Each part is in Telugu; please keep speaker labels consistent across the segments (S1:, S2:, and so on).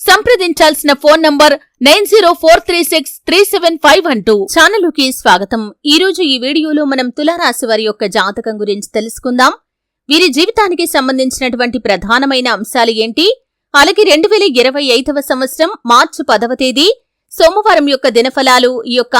S1: సంప్రదించాల్సిన phone number nine zero four three six three seven five అంటూ టూ. ఛానలుకి స్వాగతం. ఈ రోజు ఈ వీడియోలో మనం తులారాశి వారి యొక్క జాతకం గురించి తెలుసుకుందాం. వీరి జీవితానికి సంబంధించినటువంటి ప్రధానమైన అంశాలు ఏంటి? అలాగే రెండు వేల ఇరవై ఐదవ సంవత్సరం మార్చి పదవ తేదీ సోమవారం యొక్క దినఫలాలు ఈ యొక్క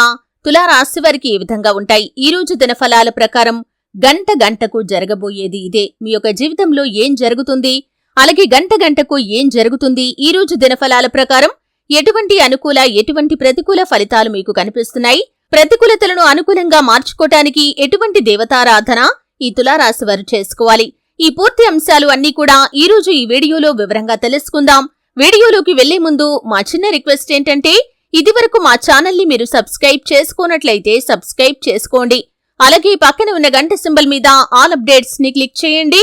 S1: తులారాశి వారికి ఏ విధంగా ఉంటాయి? ఈ రోజు దినఫలాల ప్రకారం గంట గంటకు జరగబోయేది ఇదే. మీ యొక్క జీవితంలో ఏం జరుగుతుంది? అలాగే గంట గంటకు ఏం జరుగుతుంది? ఈ రోజు దినఫలాల ప్రకారం ఎటువంటి అనుకూల ఎటువంటి ప్రతికూల ఫలితాలు మీకు కనిపిస్తున్నాయి? ప్రతికూలతలను అనుకూలంగా మార్చుకోటానికి ఎటువంటి దేవతారాధన ఈ తులారాశి వారు చేసుకోవాలి. ఈ పూర్తి అంశాలు అన్నీ కూడా ఈ రోజు ఈ వీడియోలో వివరంగా తెలుసుకుందాం. వీడియోలోకి వెళ్ళే ముందు మా చిన్న రిక్వెస్ట్ ఏంటంటే ఇదివరకు మా ఛానల్ని మీరు సబ్స్క్రైబ్ చేసుకోనట్లయితే సబ్స్క్రైబ్ చేసుకోండి. అలాగే పక్కన ఉన్న గంట సింబల్ మీద ఆల్ అప్డేట్స్ని క్లిక్ చేయండి.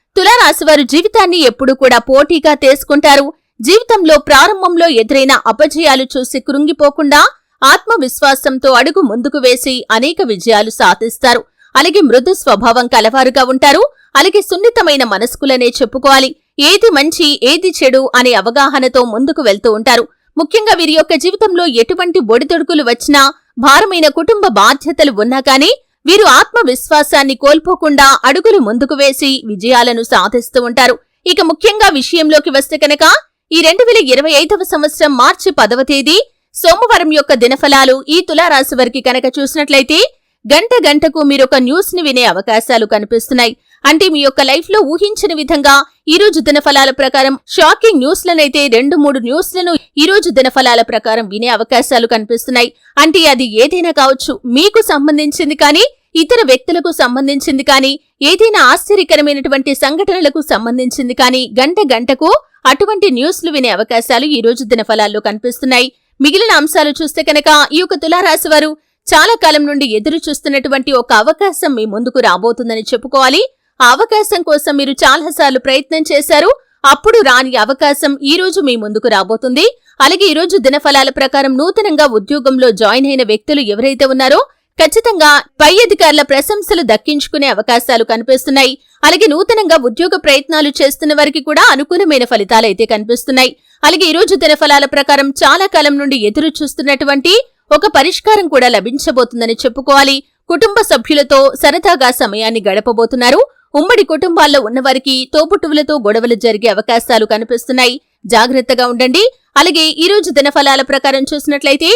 S1: తులారాశి వారు జీవితాన్ని ఎప్పుడూ కూడా పోటీగా తీసుకుంటారు. జీవితంలో ప్రారంభంలో ఎదురైన అపజయాలు చూసి కృంగిపోకుండా ఆత్మవిశ్వాసంతో అడుగు ముందుకు వేసి అనేక విజయాలు సాధిస్తారు. అలాగే మృదు స్వభావం కలవారుగా ఉంటారు. అలాగే సున్నితమైన మనస్కులనే చెప్పుకోవాలి. ఏది మంచి ఏది చెడు అనే అవగాహనతో ముందుకు వెళ్తూ ఉంటారు. ముఖ్యంగా వీరి యొక్క జీవితంలో ఎటువంటి ఒడిదొడుకులు వచ్చినా భారమైన కుటుంబ బాధ్యతలు ఉన్నా కానీ వీరు ఆత్మవిశ్వాసాన్ని కోల్పోకుండా అడుగులు ముందుకు వేసి విజయాలను సాధిస్తూ ఉంటారు. ఇక ముఖ్యంగా విషయంలోకి వస్తే కనుక ఈ రెండు వేల ఇరవై ఐదవ సంవత్సరం మార్చి పదవ తేదీ సోమవారం యొక్క దినఫలాలు ఈ తులారాశి వారికి కనుక చూసినట్లయితే గంట గంటకు మీరొక న్యూస్ని వినే అవకాశాలు కనిపిస్తున్నాయి. అంటే మీ యొక్క లైఫ్లో ఊహించిన విధంగా ఈ రోజు దినఫలాల ప్రకారం షాకింగ్ న్యూస్లనైతే రెండు మూడు న్యూస్లను ఈ రోజు దినఫలాల ప్రకారం వినే అవకాశాలు కనిపిస్తున్నాయి. అంటే అది ఏదైనా కావచ్చు మీకు సంబంధించింది కానీ ఇతర వ్యక్తులకు సంబంధించింది కానీ ఏదైనా ఆశ్చర్యకరమైనటువంటి సంఘటనలకు సంబంధించింది కానీ గంట గంటకు అటువంటి న్యూస్లు వినే అవకాశాలు ఈ రోజు దినఫలాల్లో కనిపిస్తున్నాయి. మిగిలిన అంశాలు చూస్తే కనుక ఈ యొక్క తులారాశి వారు చాలా కాలం నుండి ఎదురు చూస్తున్నటువంటి ఒక అవకాశం మీ ముందుకు రాబోతుందని చెప్పుకోవాలి. అవకాశం కోసం మీరు చాలాసార్లు ప్రయత్నం చేశారు. అప్పుడు రాని అవకాశం ఈ రోజు మీ ముందుకు రాబోతుంది. అలాగే ఈ రోజు దినఫలాల ప్రకారం నూతనంగా ఉద్యోగంలో జాయిన్ అయిన వ్యక్తులు ఎవరైతే ఉన్నారో ఖచ్చితంగా పై అధికారుల ప్రశంసలు దక్కించుకునే అవకాశాలు కనిపిస్తున్నాయి. అలాగే నూతనంగా ఉద్యోగ ప్రయత్నాలు చేస్తున్న వారికి కూడా అనుకూలమైన ఫలితాలైతే కనిపిస్తున్నాయి. అలాగే ఈ రోజు దినఫలాల ప్రకారం చాలా కాలం నుండి ఎదురు చూస్తున్నటువంటి ఒక పరిష్కారం కూడా లభించబోతుందని చెప్పుకోవాలి. కుటుంబ సభ్యులతో సరదాగా సమయాన్ని గడపబోతున్నారు. ఉమ్మడి కుటుంబాల్లో ఉన్నవారికి తోపుటువులతో గొడవలు జరిగే అవకాశాలు కనిపిస్తున్నాయి. జాగ్రత్తగా ఉండండి. అలాగే ఈ రోజు దినఫలాల ప్రకారం చూసినట్లయితే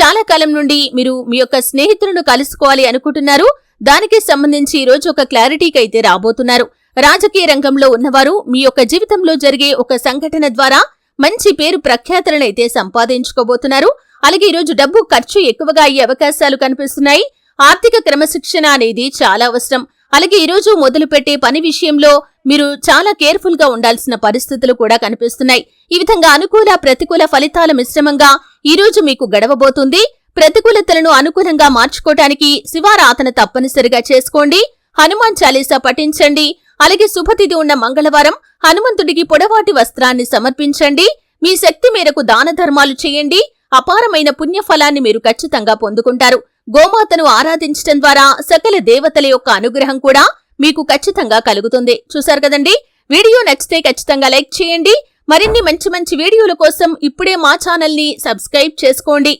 S1: చాలా కాలం నుండి మీరు మీ యొక్క స్నేహితులను కలుసుకోవాలి అనుకుంటున్నారు. దానికి సంబంధించి ఈ రోజు ఒక క్లారిటీకి అయితే రాబోతున్నారు. రాజకీయ రంగంలో ఉన్నవారు మీ యొక్క జీవితంలో జరిగే ఒక సంఘటన ద్వారా మంచి పేరు ప్రఖ్యాతలనైతే సంపాదించుకోబోతున్నారు. అలాగే ఈరోజు డబ్బు ఖర్చు ఎక్కువగా అయ్యే అవకాశాలు కనిపిస్తున్నాయి. ఆర్థిక క్రమశిక్షణ అనేది చాలా అవసరం. అలాగే ఈరోజు మొదలుపెట్టే పని విషయంలో మీరు చాలా కేర్ఫుల్గా ఉండాల్సిన పరిస్థితులు కూడా కనిపిస్తున్నాయి. ఈ విధంగా అనుకూల ప్రతికూల ఫలితాల మిశ్రమంగా ఈరోజు మీకు గడవబోతుంది. ప్రతికూలతలను అనుకూలంగా మార్చుకోవటానికి శివారాధన తప్పనిసరిగా చేసుకోండి. హనుమాన్ చాలీసా పఠించండి. అలాగే శుభతిథి ఉన్న మంగళవారం హనుమంతుడికి పొడవాటి వస్త్రాన్ని సమర్పించండి. మీ శక్తి మేరకు దాన ధర్మాలు చేయండి. అపారమైన పుణ్యఫలాన్ని మీరు ఖచ్చితంగా పొందుకుంటారు. గోమాతను ఆరాధించటం ద్వారా సకల దేవతల యొక్క అనుగ్రహం కూడా మీకు ఖచ్చితంగా కలుగుతుంది. చూసారు కదండి? వీడియో నచ్చితే ఖచ్చితంగా లైక్ చేయండి. మరిన్ని మంచి మంచి వీడియోల కోసం ఇప్పుడే మా ఛానల్ని సబ్స్క్రైబ్ చేసుకోండి.